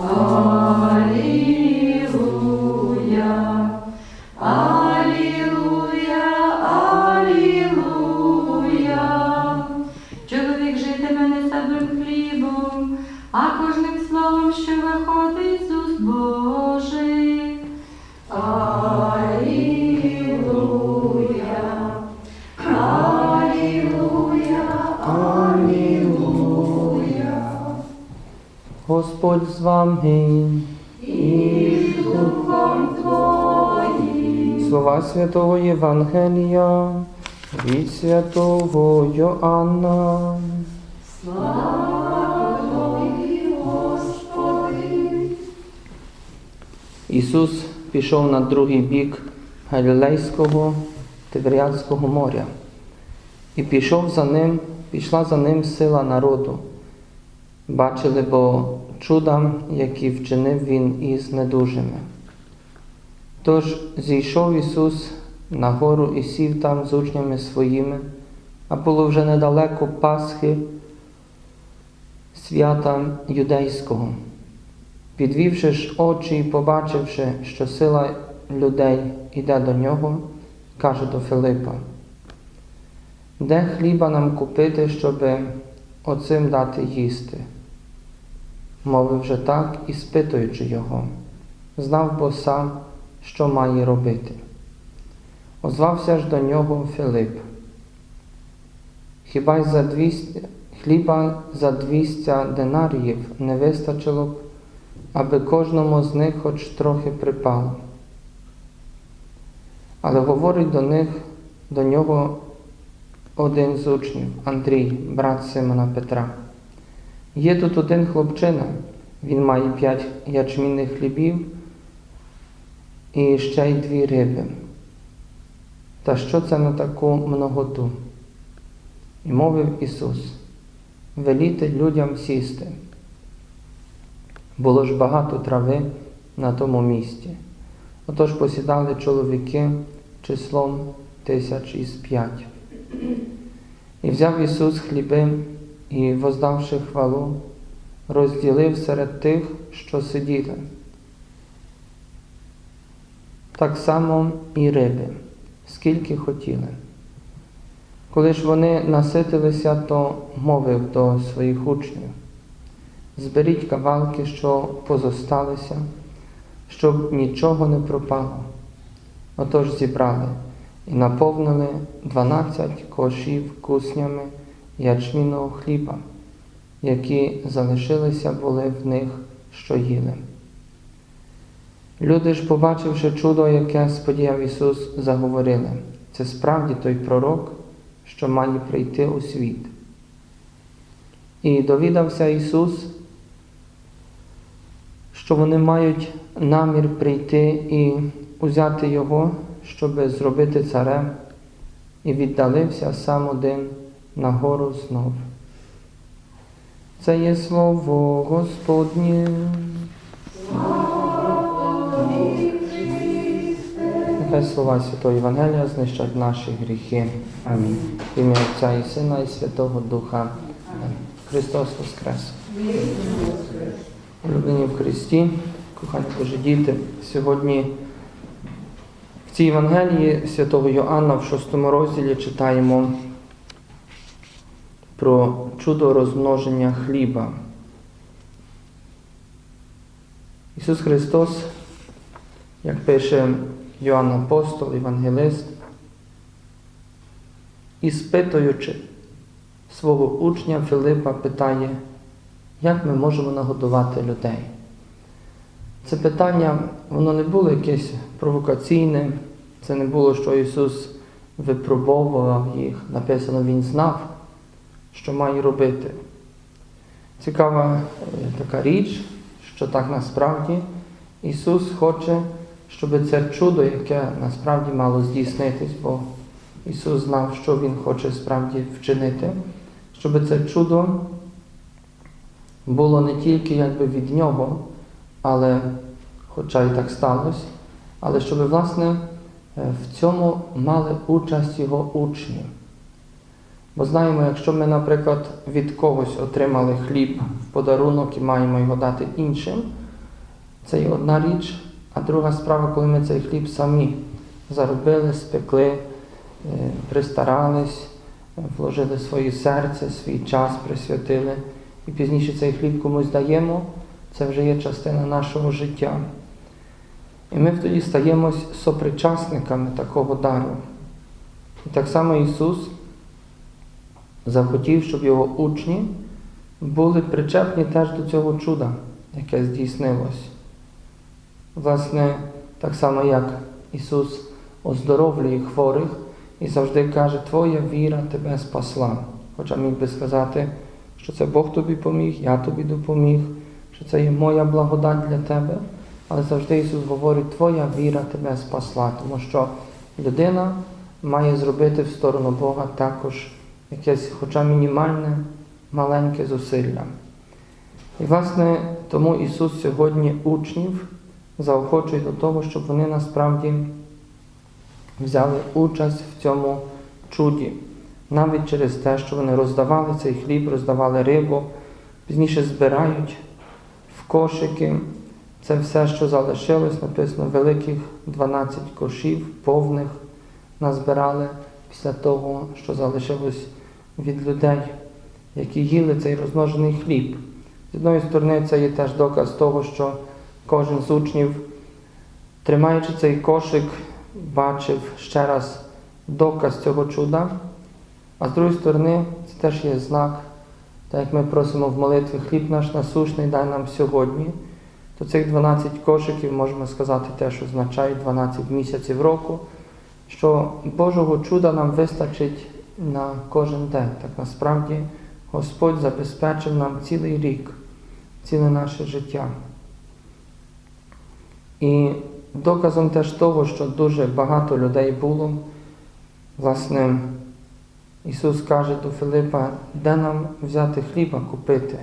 Oh. Господь з вами. І з духом Твоїм. Слова Святого Євангелія від Святого Йоанна. Слава Тобі, Господи. Ісус пішов на другий бік Галілейського Тиверіадського моря. І пішов за ним, пішла за ним сила народу. Бачили бо чуда, які вчинив він із недужими. Тож зійшов Ісус на гору і сів там з учнями своїми, а було вже недалеко Пасхи свята юдейського. Підвівши ж очі і побачивши, що сила людей іде до нього, каже до Филипа, де хліба нам купити, щоби оцим дати їсти? Мовив же так і спитуючи його, знав бо сам, що має робити. Озвався ж до нього Филип. Хіба й за 200, хліба за 200 динаріїв не вистачило б, аби кожному з них хоч трохи припало. Але говорить до них, до нього один з учнів, Андрій, брат Симона Петра. Є тут один хлопчина, він має п'ять ячмінних хлібів і ще й дві риби. Та що це на таку многоту? І мовив Ісус, веліте людям сісти. Було ж багато трави на тому місці. Отож посідали чоловіки числом тисяч із п'ять. І взяв Ісус хліби і, воздавши хвалу, розділив серед тих, що сиділи. Так само і риби, скільки хотіли. Коли ж вони наситилися, то мовив до своїх учнів зберіть кавалки, що позосталися, щоб нічого не пропало. Отож зібрали і наповнили 12 кошів куснями ячмінного хліба, які залишилися були в них, що їли. Люди ж, побачивши чудо, яке сподіяв Ісус, заговорили, це справді той пророк, що має прийти у світ. І довідався Ісус, що вони мають намір прийти і узяти Його, щоб зробити царем, і віддалився сам один на гору знов. Це є слово Господнє. Нехай слова Святого Євангелія знищать наші гріхи. Амінь. Ім'я Отця і Сина і Святого Духа. Амінь. Христос Воскрес. Улюблені в Христі, кохані Божі діти, сьогодні в цій Євангелії святого Йоанна в шостому розділі читаємо про чудо розмноження хліба. Ісус Христос, як пише Йоанн Апостол, Євангелист, іспитуючи свого учня Филипа, питає, як ми можемо нагодувати людей. Це питання, воно не було якесь провокаційне, це не було, що Ісус випробовував їх. Написано, Він знав, що має робити. Цікава е, така річ, що так насправді Ісус хоче, щоб це чудо, яке насправді мало здійснитись, бо Ісус знав, що Він хоче справді вчинити, щоб це чудо було не тільки якби від Нього, але, хоча і так сталося, але щоб, власне, е, в цьому мали участь його учні. Бо знаємо, якщо ми, наприклад, від когось отримали хліб в подарунок і маємо його дати іншим, Це є одна річ, а друга справа, коли ми цей хліб самі заробили, спекли, е, пристарались, вложили своє серце, свій час присвятили, і пізніше цей хліб комусь даємо, це вже є частина нашого життя. І ми тоді стаємось сопричасниками такого дару. І так само Ісус захотів, щоб його учні були причепні теж до цього чуда, яке здійснилось. Власне, так само, як Ісус оздоровлює хворих і завжди каже, Твоя віра тебе спасла. Хоча міг би сказати, що це Бог тобі поміг, я тобі допоміг, що це є моя благодать для тебе. Але завжди Ісус говорить, Твоя віра тебе спасла, тому що людина має зробити в сторону Бога також якесь, хоча мінімальне, маленьке зусилля. І, власне, тому Ісус сьогодні учнів заохочує до того, щоб вони насправді взяли участь в цьому чуді, навіть через те, що вони роздавали цей хліб, роздавали рибу, пізніше збирають в кошики. Це все, що залишилось, написано, великих 12 кошів, повних назбирали після того, що залишилось від людей, які їли цей розмножений хліб. З одної сторони, це є теж доказ того, що кожен з учнів, тримаючи цей кошик, бачив ще раз доказ цього чуда. А з другої сторони, це теж є знак, так як ми просимо в молитві хліб наш насущний, дай нам сьогодні, то цих 12 кошиків, можемо сказати, теж означають 12 місяців року, що Божого чуда нам вистачить на кожен день. Так насправді Господь забезпечив нам цілий рік, ціле наше життя. І доказом теж того, що дуже багато людей було, власне, Ісус каже до Филипа, де нам взяти хліба купити.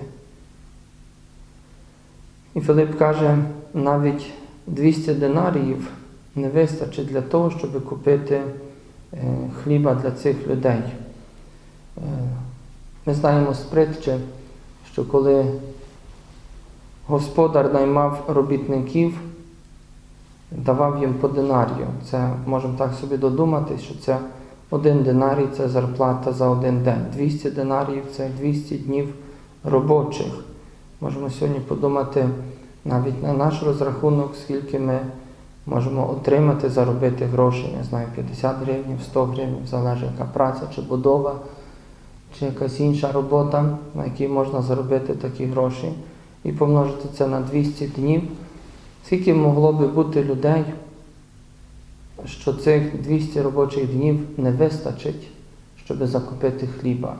І Филип каже, навіть 200 динаріїв не вистачить для того, щоб купити хліба для цих людей. Е, Ми знаємо з притчі, що коли господар наймав робітників, давав їм по динарію. Це можемо так собі додумати, що це один динарій це зарплата за один день. 200 динаріїв це 200 днів робочих. Можемо сьогодні подумати навіть на наш розрахунок, скільки ми можемо отримати, заробити гроші, не знаю, 50 гривень, 100 гривень, залежить яка праця чи будова, чи якась інша робота, на якій можна заробити такі гроші, і помножити це на 200 днів. Скільки могло би бути людей, що цих 200 робочих днів не вистачить, щоб закупити хліба?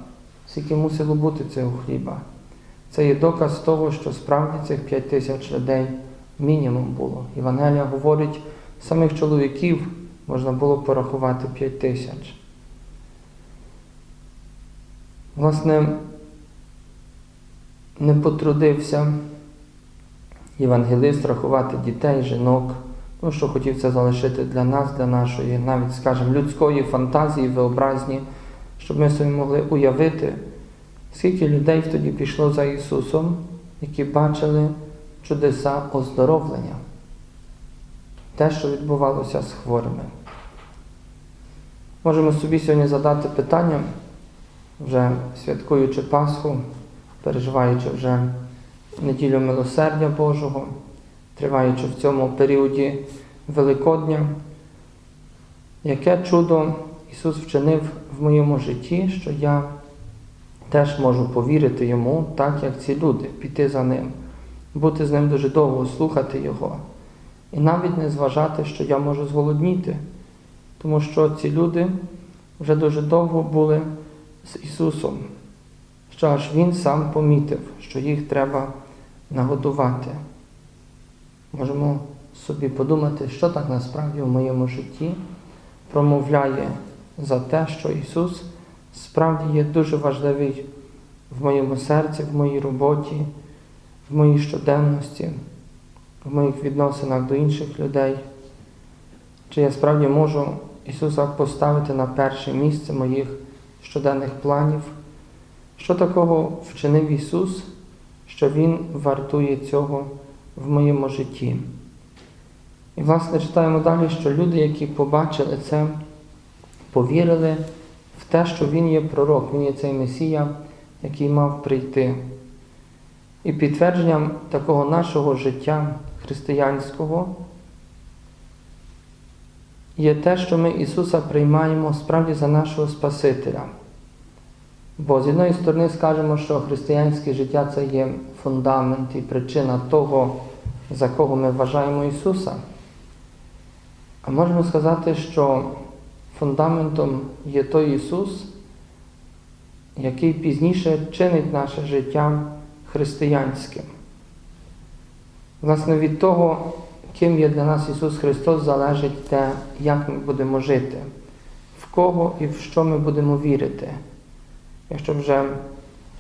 Скільки мусило бути цього хліба? Це є доказ того, що справді цих 5 тисяч людей мінімум було. Євангелія говорить, самих чоловіків можна було порахувати 5 тисяч. Власне, не потрудився євангелист рахувати дітей, жінок, тому що хотів це залишити для нас, для нашої, навіть, скажімо, людської фантазії, виобразні, щоб ми собі могли уявити, скільки людей тоді пішло за Ісусом, які бачили чудеса оздоровлення, те, що відбувалося з хворими. Можемо собі сьогодні задати питання, вже святкуючи Пасху, переживаючи вже неділю милосердя Божого, триваючи в цьому періоді Великодня, яке чудо Ісус вчинив в моєму житті, що я теж можу повірити Йому, так як ці люди, піти за Ним, бути з ним дуже довго, слухати Його. І навіть не зважати, що я можу зголодніти, тому що ці люди вже дуже довго були з Ісусом, що аж Він сам помітив, що їх треба нагодувати. Можемо собі подумати, що так насправді в моєму житті промовляє за те, що Ісус справді є дуже важливий в моєму серці, в моїй роботі, в моїй щоденності, в моїх відносинах до інших людей. Чи я справді можу Ісуса поставити на перше місце моїх щоденних планів? Що такого вчинив Ісус, що Він вартує цього в моєму житті. І, власне, читаємо далі, що люди, які побачили це, повірили в те, що Він є пророк, Він є цей Месія, який мав прийти. І підтвердженням такого нашого життя християнського є те, що ми Ісуса приймаємо справді за нашого Спасителя. Бо з одної сторони скажемо, що християнське життя це є фундамент і причина того, за кого ми вважаємо Ісуса. А можемо сказати, що фундаментом є той Ісус, який пізніше чинить наше життя християнським. Власне, від того, ким є для нас Ісус Христос, залежить те, як ми будемо жити, в кого і в що ми будемо вірити. Якщо вже,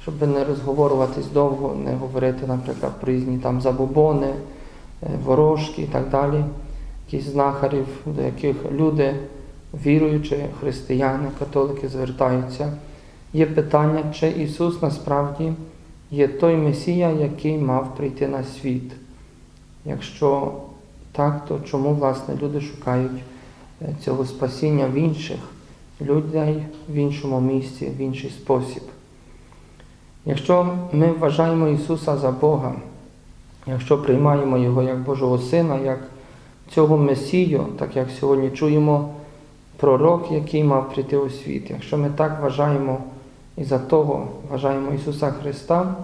щоб не розговорюватись довго, не говорити, наприклад, про різні там забобони, е, ворожки і так далі, якісь знахарів, до яких люди, віруючі, християни, католики звертаються, є питання, чи Ісус насправді є той Месія, який мав прийти на світ. Якщо так, то чому власне люди шукають е, цього спасіння в інших людей в іншому місці, в інший спосіб? Якщо ми вважаємо Ісуса за Бога, якщо приймаємо Його як Божого Сина, як цього Месію, так як сьогодні чуємо пророк, який мав прийти у світ, якщо ми так вважаємо і за того вважаємо Ісуса Христа,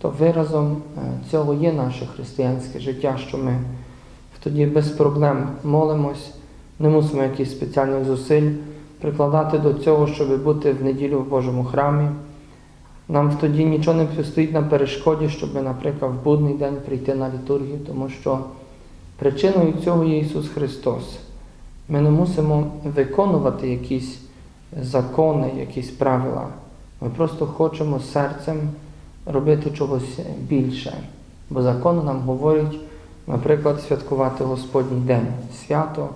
то виразом е, цього є наше християнське життя, що ми тоді без проблем молимось, не мусимо якихось спеціальних зусиль прикладати до цього, щоб бути в неділю в Божому храмі. Нам тоді нічого не стоїть на перешкоді, щоб, наприклад, в будний день прийти на літургію, тому що причиною цього є Ісус Христос. Ми не мусимо виконувати якісь закони, якісь правила. Ми просто хочемо серцем робити чогось більше. Бо закон нам говорить, наприклад, святкувати Господній день, свято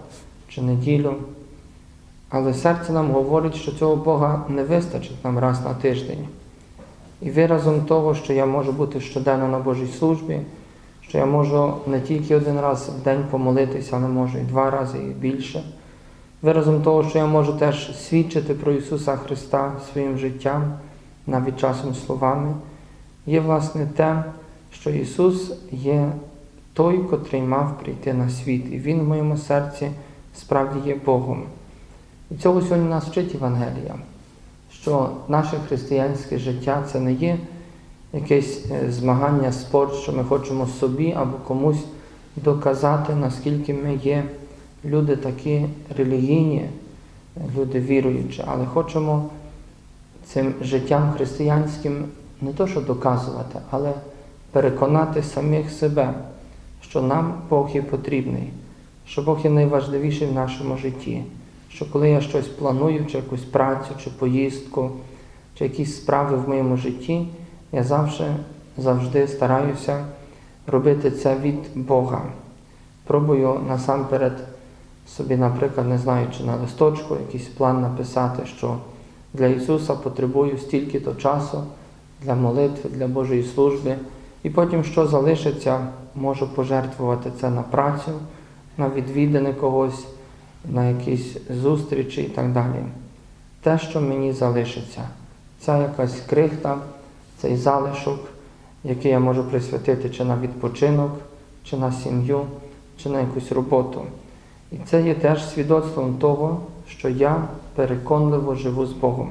чи неділю. Але серце нам говорить, що цього Бога не вистачить нам раз на тиждень. І виразом того, що я можу бути щоденно на Божій службі, що я можу не тільки один раз в день помолитися, але можу і два рази, і більше. Виразом того, що я можу теж свідчити про Ісуса Христа своїм життям, навіть часом словами, є власне те, що Ісус є той, котрий мав прийти на світ, і Він в моєму серці справді є Богом. І цього сьогодні нас вчить Євангелія, що наше християнське життя це не є якесь е, змагання, спорт, що ми хочемо собі або комусь доказати, наскільки ми є люди такі релігійні, люди віруючі, але хочемо цим життям християнським не то, що доказувати, але переконати самих себе, що нам Бог є потрібний, що Бог є найважливіший в нашому житті, що коли я щось планую, чи якусь працю, чи поїздку, чи якісь справи в моєму житті, я завжди, завжди стараюся робити це від Бога. Пробую насамперед собі, наприклад, не знаю, чи на листочку якийсь план написати, що для Ісуса потребую стільки-то часу для молитви, для Божої служби, і потім, що залишиться, можу пожертвувати це на працю, на відвідини когось, на якісь зустрічі і так далі. Те, що мені залишиться, ця якась крихта, цей залишок, який я можу присвятити чи на відпочинок, чи на сім'ю, чи на якусь роботу. І це є теж свідоцтвом того, що я переконливо живу з Богом,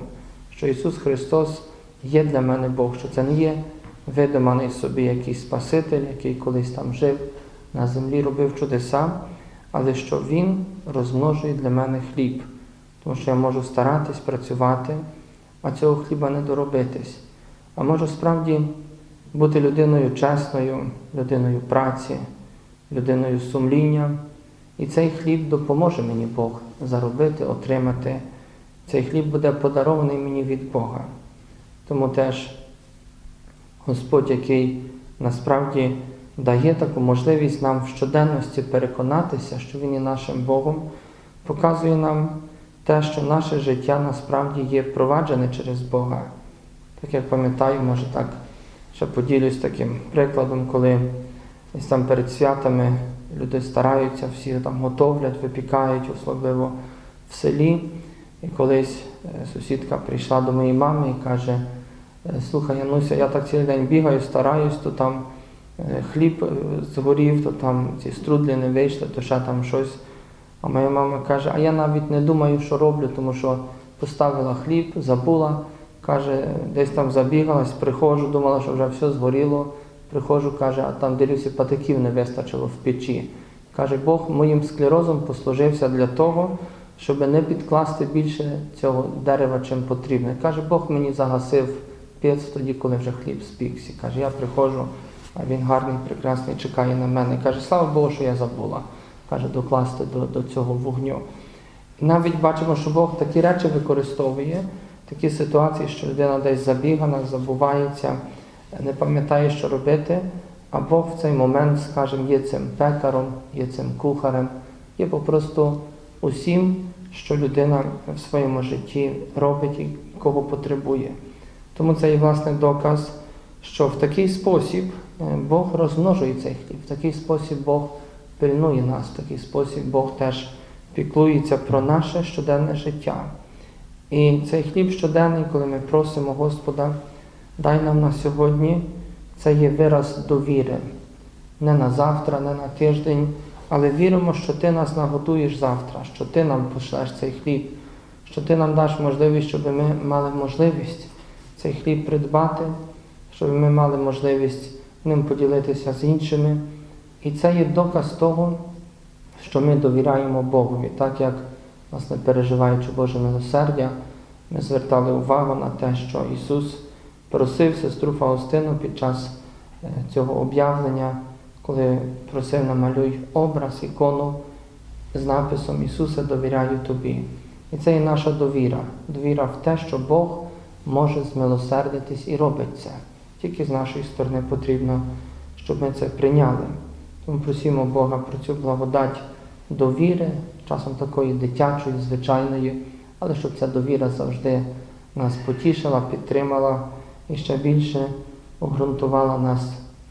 що Ісус Христос є для мене Бог, що це не є видуманий собі якийсь Спаситель, який колись там жив на землі, робив чудеса, але що Він розмножує для мене хліб, тому що я можу старатись працювати, а цього хліба не доробитись. А можу справді бути людиною чесною, людиною праці, людиною сумління. І цей хліб допоможе мені Бог заробити, отримати. Цей хліб буде подарований мені від Бога. Тому теж Господь, який насправді дає таку можливість нам в щоденності переконатися, що Він є нашим Богом, показує нам те, що наше життя насправді є впроваджене через Бога. Так як пам'ятаю, може так ще поділюсь таким прикладом, коли десь там перед святами люди стараються, всі там готовлять, випікають, особливо в селі. І колись е, сусідка прийшла до моєї мами і каже: «Е, слухай, Януся, я так цілий день бігаю, стараюсь, то там е, хліб згорів, то там ці струдлі не вийшли, то ще там щось. А моя мама каже, а я навіть не думаю, що роблю, тому що поставила хліб, забула, каже, десь там забігалась, приходжу, думала, що вже все згоріло. Приходжу, каже, а там дивлюся, патиків не вистачило в печі. Каже, Бог моїм склерозом послужився для того, щоб не підкласти більше цього дерева, чим потрібно. Каже, Бог мені загасив пець тоді, коли вже хліб спікся. Каже, я приходжу, а він гарний, прекрасний, чекає на мене. Каже, слава Богу, що я забула. Каже, докласти до, до цього вогню. Навіть бачимо, що Бог такі речі використовує, такі ситуації, що людина десь забігана, забувається, не пам'ятає, що робити, а Бог в цей момент, скажімо, є цим пекаром, є цим кухарем, є попросту усім, що людина в своєму житті робить і кого потребує. Тому це є власне доказ, що в такий спосіб е, Бог розмножує цей хліб, в такий спосіб Бог пильнує нас, в такий спосіб Бог теж піклується про наше щоденне життя. І цей хліб щоденний, коли ми просимо Господа, дай нам на сьогодні, це є вираз довіри. Не на завтра, не на тиждень, але віримо, що Ти нас нагодуєш завтра, що Ти нам пошлеш цей хліб, що Ти нам даш можливість, щоб ми мали можливість цей хліб придбати, щоб ми мали можливість ним поділитися з іншими. І це є доказ того, що ми довіряємо Богові, так як, власне, переживаючи Боже милосердя, ми звертали увагу на те, що Ісус просив сестру Фаустину під час е, цього об'явлення, коли просив намалюй образ, ікону з написом Ісусе, довіряю тобі. І це є наша довіра. Довіра в те, що Бог може змилосердитись і робить це. Тільки з нашої сторони потрібно, щоб ми це прийняли. Тому просимо Бога про цю благодать довіри, часом такої дитячої, звичайної, але щоб ця довіра завжди нас потішила, підтримала і ще більше обґрунтувала нас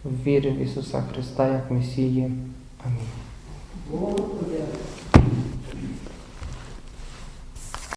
в вірі в Ісуса Христа як Месії. Амінь.